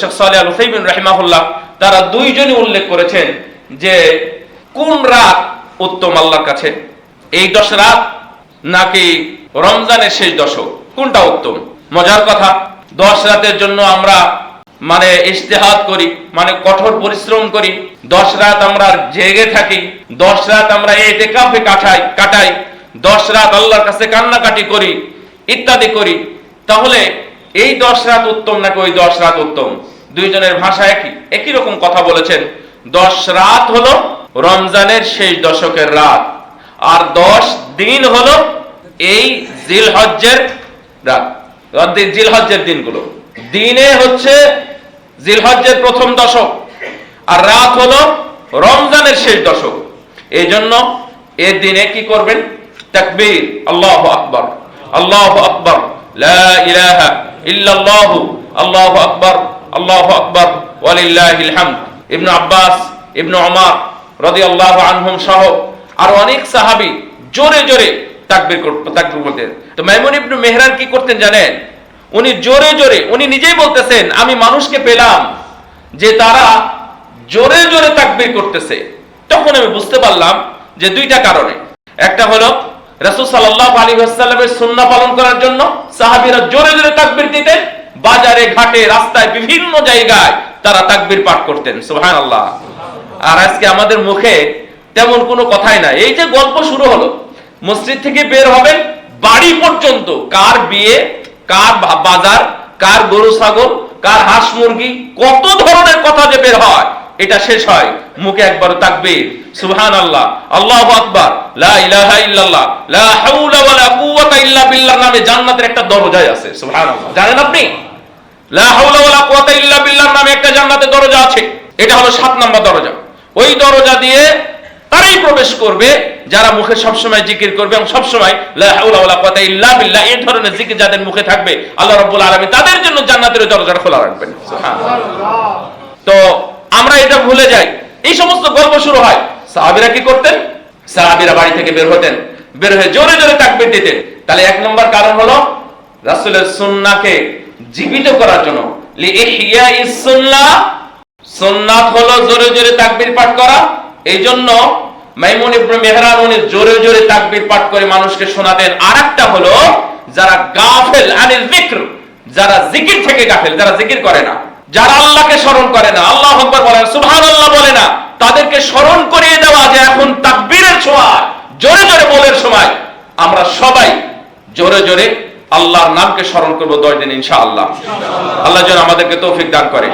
শেখ সালে তারা দুইজনই উল্লেখ করেছেন যে কোন রাত উত্তম আল্লাহর কাছে? এই দশ রাত নাকি রমজানের শেষ দশক? কোনটা উত্তম? মজার কথা, দশ রাতের জন্য আমরা মানে ইস্তেহাদ করি মানে কঠোর পরিশ্রম করি, দশ রাত আমরা জেগে থাকি, দশ রাত আমরা এতে কাফে কাটাই কাটাই, দশ রাত আল্লাহর কাছে কান্নাকাটি করি, ইত্যাদি করি। তাহলে এই দশ রাত উত্তম নাকি ওই দশ রাত উত্তম? দুইজনের ভাষা একই। একই রকম কথা বলেছেন। দশ রাত হলো রমজানের শেষ দশকের রাত। আর দশ দিন হলো এই জিলহজ্জের রাত। জিলহজ্জের দিনগুলো। দিনে হচ্ছে জিলহজ্জের প্রথম দশক। আর রাত হলো রমজানের শেষ দশক। এই জন্য এর দিনে কি করবেন? তাকবীর। আল্লাহ আকবর। আল্লাহ আকবর। লা ইলাহা ইল্লাল্লাহু, আল্লাহু আকবর আল্লাহু আকবর, ওয়ালিল্লাহিল হামদ। আব্বাস ওমর রাদিয়াল্লাহু আনহুম সহ আর অনেক সাহাবী জোরে জোরে তাকবীর তাকবীর করতেন। তো মাইমুন কি করতেন জানেন? উনি জোরে জোরে, উনি নিজেই বলতেছেন, আমি মানুষকে পেলাম যে তারা জোরে জোরে তাকবীর করতেছে। তখন আমি বুঝতে পারলাম যে দুইটা কারণে। একটা হলো, রাসূল সাল্লাল্লাহু আলাইহি ওয়াসাল্লামের সুন্নাহ পালন করার জন্য সাহাবীরা জোরে জোরে তাকবীর দিতেন বাজারে, ঘাটে, রাস্তায়, বিভিন্ন জায়গায় তারা তাকবির পাঠ করতেন সোহান আল্লাহ আর আজকে আমাদের মুখে তেমন কোনো কথাই নাই। এই যে গল্প শুরু হলো, মসজিদ থেকে বের হবেন বাড়ি পর্যন্ত, কার বিয়ে, কার বাজার, কার গরু, ছাগল, কার হাঁস মুরগি, কত ধরনের কথা যে বের হয় এটা শেষ হয়। মুখে একবার তাকবীর। সুবহান আল্লাহ আল্লাহু আকবার নামে জান্নাতের একটা দরজাই আছে। জানেন আপনি? নামে একটা জান্নাতের দরজা আছে। এটা হলো সাত নম্বর দরজা। ওই দরজা দিয়ে তারাই প্রবেশ করবে, যারা মুখে সবসময় জিকির করবে এবং সবসময় এই ধরনের জিকির যাদের মুখে থাকবে, আল্লাহ রাব্বুল আলামিন তাদের জন্য জান্নাতের দরজা খোলা রাখবেন। তো আমরা এটা ভুলে যাই। এই সমস্ত গল্প শুরু হয়। সাহাবিরা কি করতেন? সাহাবিরা বাড়ি থেকে বের হতেন। বের হয়ে জোরে জোরে তাকবীর দিতেন। তাহলে এক নম্বর কারণ হলো রাসূলের সুন্নাহকে জীবিত করার জন্য। সুন্নাত হলো জোরে জোরে তাকবীর পাঠ করা। এই জন্য মাইমুন ইবনে মেহরান উনি জোরে জোরে তাকবীর পাঠ করে মানুষকে শোনাতেন। আরেকটা হলো যারা গাফেল আনিল যিকর যারা জিকির থেকে গাফেল, যারা জিকির করে না। যারা আল্লাহকে স্মরণ করে না, আল্লাহ আকবর বলে না সুবহানাল্লাহ বলে না, তাদেরকে স্মরণ করিয়ে দেওয়া যে এখন তাকবীরের সময়, জোরে জোরে বলের সময়। আমরা সবাই জোরে জোরে আল্লাহর নামকে স্মরণ করব দশ দিন, ইনশাআল্লাহ। আল্লাহ যেন আমাদেরকে তৌফিক দান করে।